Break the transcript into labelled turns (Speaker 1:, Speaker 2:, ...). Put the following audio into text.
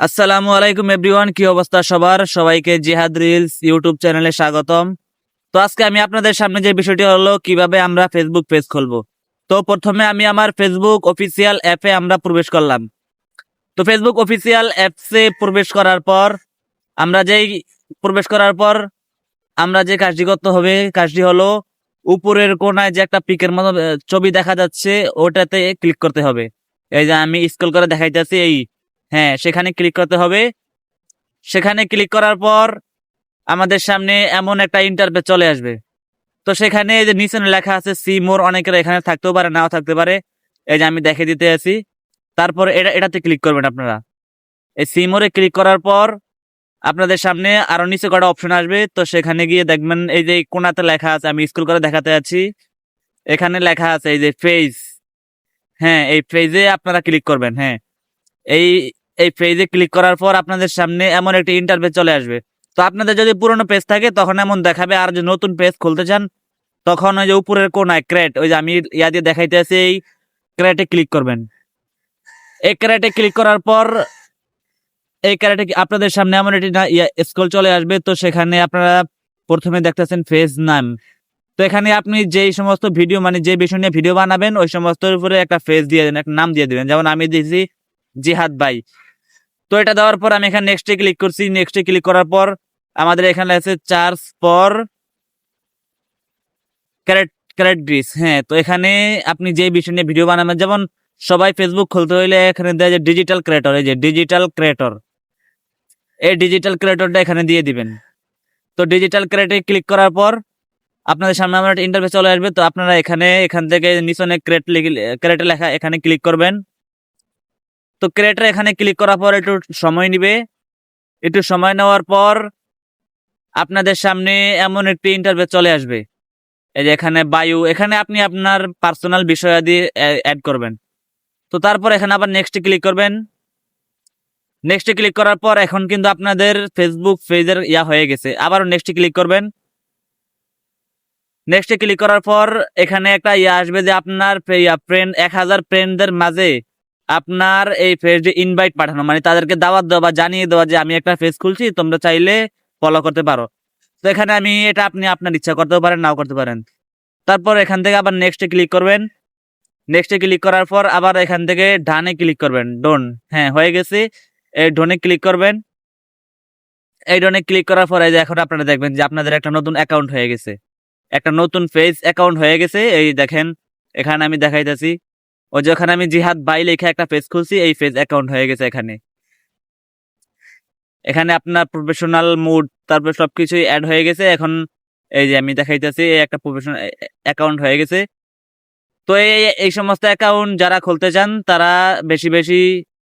Speaker 1: আসসালামু আলাইকুম এভরিওয়ান, কি অবস্থা সবার? সবাইকে জিহাদ রিলস ইউটিউব চ্যানেলে স্বাগতম। তো আজকে আমি আপনাদের সামনে যে বিষয়টি হলো, কীভাবে আমরা ফেসবুক পেজ খুলবো। তো প্রথমে আমি আমার ফেসবুক অফিসিয়াল অ্যাপে আমরা প্রবেশ করলাম। তো ফেসবুক অফিসিয়াল অ্যাপসে প্রবেশ করার পর, আমরা যেই প্রবেশ করার পর, আমরা যে কাজটি করতে হবে, কাজটি হলো, উপরের কোনায় যে একটা পিকের মতো, ছবি দেখা যাচ্ছে, ওটাতে ক্লিক করতে হবে। এই যে আমি স্ক্রল করে দেখাইতেছি, এই হ্যাঁ সেখানে ক্লিক করতে হবে। সেখানে ক্লিক করার পর আমাদের সামনে এমন একটা ইন্টারফেস চলে আসবে। তো সেখানে এই যে নিচে লেখা আছে সি মোর অনেকের এখানে থাকতেও পারে, নাও থাকতে পারে। এই যে আমি দেখে দিতে আছি। তারপর এটা, এটাতে ক্লিক করবেন আপনারা। এই সি মোরে ক্লিক করার পর আপনাদের সামনে আরও নিচে কটা অপশন আসবে। তো সেখানে গিয়ে দেখবেন এই যে কোনাতে লেখা আছে, আমি স্কুল করে দেখাতে আছি। এখানে লেখা আছে এই যে ফেজ হ্যাঁ এই ফেজে আপনারা ক্লিক করবেন হ্যাঁ। এই এই পেজে ক্লিক করার পর আপনাদের সামনে এমন একটি ইন্টারফেস চলে আসবে। তো আপনাদের যদি পুরনো পেজ থাকে, তখন এমন দেখাবে। আর যে নতুন পেজ খুলতে চান, তখন ওই যে উপরের কোনায় ক্রেট ওই যে আমি ইয়া দিয়ে দেখাইতে আছি, এই ক্রেটে ক্লিক করবেন। এই ক্রেটে ক্লিক করার পর, এই ক্রেটে আপনাদের সামনে এমন একটি স্ক্রল চলে আসবে। তো সেখানে আপনারা প্রথমে দেখতেছেন ফেজ নাম তো এখানে আপনি যেই সমস্ত ভিডিও মানে যে বিষয় নিয়ে ভিডিও বানাবেন, ওই সমস্ত উপরে একটা ফেজ দিয়ে দেন, একটা নাম দিয়ে দিবেন। যেমন আমি দিয়েছি জিহাদ ভাই। তো এটা দেওয়ার পর আমি এখানে নেক্সটে ক্লিক করছি। নেক্সটে ক্লিক করার পর আমাদের এখানে আছে চার্জ পর ক্যারেট ক্যারেট গ্রিস হ্যাঁ তো এখানে আপনি যে বিষয় নিয়ে ভিডিও বানাবেন, যেমন সবাই ফেসবুক খুলতে হইলে এখানে দেয় যে ডিজিটাল ক্রিয়েটর এই যে ডিজিটাল ক্রিয়েটর এই ডিজিটাল ক্রিয়েটরটা এখানে দিয়ে দিবেন। তো ডিজিটাল ক্রিয়েটে ক্লিক করার পর আপনাদের সামনে আমার একটা ইন্টারভিউ চলে আসবে। তো আপনারা এখানে, এখান থেকে নিচনে ক্রেট ক্রেটে লেখা এখানে ক্লিক করবেন। তো ক্রিয়েটার এখানে ক্লিক করার পর একটু সময় নিবে। একটু সময় নেওয়ার পর আপনাদের সামনে এমন একটি ইন্টারভিউ চলে আসবে। এই যে এখানে বায়ু এখানে আপনি আপনার পার্সোনাল বিষয়াদি অ্যাড করবেন। তো তারপর এখানে আবার নেক্সট ক্লিক করবেন। নেক্সট ক্লিক করার পর এখন কিন্তু আপনাদের ফেসবুক পেজের ইয়া হয়ে গেছে। আবার নেক্সট ক্লিক করবেন। নেক্সট ক্লিক করার পর এখানে একটা ইয়া আসবে যে আপনার ফ্রেন্ড এক হাজার ফ্রেন্ডদের মাঝে আপনার এই পেজে ইনভাইট পাঠানো। মানে তাদেরকে দাওয়াত দেওয়া বা জানিয়ে দেওয়া যে আমি একটা পেজ খুলছি, তোমরা চাইলে ফলো করতে পারো। তো এখানে আমি এটা আপনি আপনার ইচ্ছা করতেও পারেন, নাও করতে পারেন। তারপর এখান থেকে আবার নেক্সটে ক্লিক করবেন। নেক্সটে ক্লিক করার পর আবার এখান থেকে ডানে ক্লিক করবেন। ডোন হ্যাঁ হয়ে গেছে। এই ডোনে ক্লিক করবেন। এই ডোনে ক্লিক করার পর এই যে এখন আপনারা দেখবেন যে আপনাদের একটা নতুন অ্যাকাউন্ট হয়ে গেছে। একটা নতুন পেজ অ্যাকাউন্ট হয়ে গেছে। এই দেখেন, এখানে আমি দেখাইতেছি। ও যখন আমি জিহাদ বাই লেখা একটা পেজ খুলছি, এই পেজ অ্যাকাউন্ট হয়ে গেছে এখানে। এখানে আপনার প্রফেশনাল মুড তারপর সবকিছুই অ্যাড হয়ে গেছে। এখন এই যে আমি দেখাইতেছি, এই একটা প্রফেশনাল অ্যাকাউন্ট হয়ে গেছে। তো এই এই সমস্ত অ্যাকাউন্ট যারা খুলতে চান, তারা বেশি বেশি